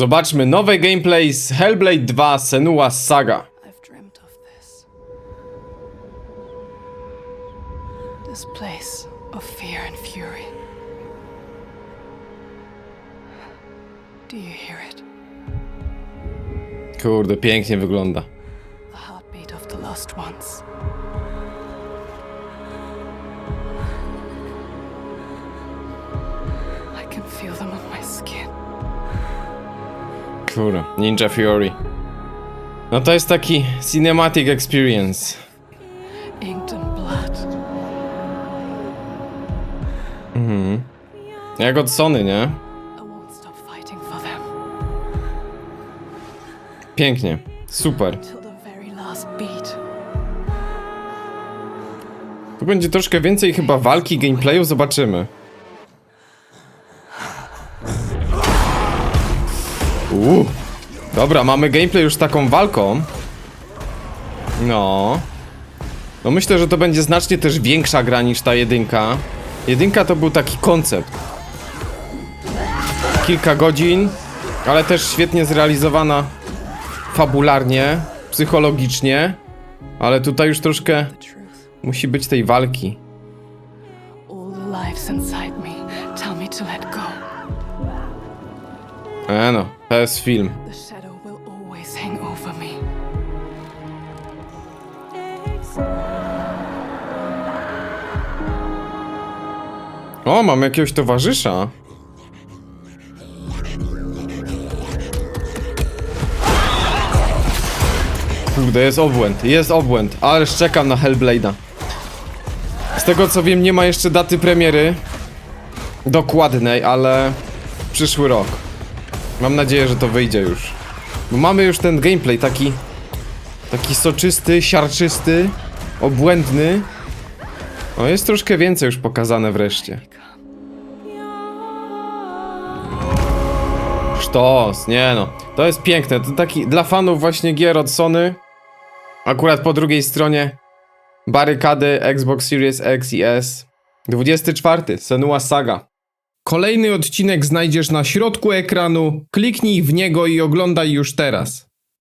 Zobaczmy nowe gameplay z Hellblade 2 Senua Saga. I've dreamt of this. This place of fear and fury. Do you hear it? Kurde, pięknie wygląda. The heartbeat of the lost ones. I can feel them. Ninja Fury. No to jest taki cinematic experience. Inked blood. Jak od Sony, nie? I won't stop fighting for them Pięknie. Super. till the very last beat. Tu będzie troszkę więcej chyba walki, gameplayu, zobaczymy. Uuu. Dobra, mamy gameplay już taką walką. No. No myślę, że to będzie znacznie też większa gra niż ta jedynka. Jedynka to był taki koncept. Kilka godzin, ale też świetnie zrealizowana fabularnie, psychologicznie. Ale tutaj już troszkę musi być tej walki. All the lives inside me tell me to let go. E no, to jest film. O, mam jakiegoś towarzysza. Kurde, jest obłęd, jest obłęd, ależ czekam na Hellblade'a. Z tego co wiem, nie ma jeszcze daty premiery dokładnej, ale przyszły rok. Mam nadzieję, że to wyjdzie już. Bo mamy już ten gameplay taki taki soczysty, siarczysty, obłędny. O, jest troszkę więcej już pokazane wreszcie. Sztos, nie no. To jest piękne. To taki dla fanów właśnie gier od Sony. Akurat po drugiej stronie barykady Xbox Series X i S. 24. Senua Saga. Kolejny odcinek znajdziesz na środku ekranu. Kliknij w niego i oglądaj już teraz.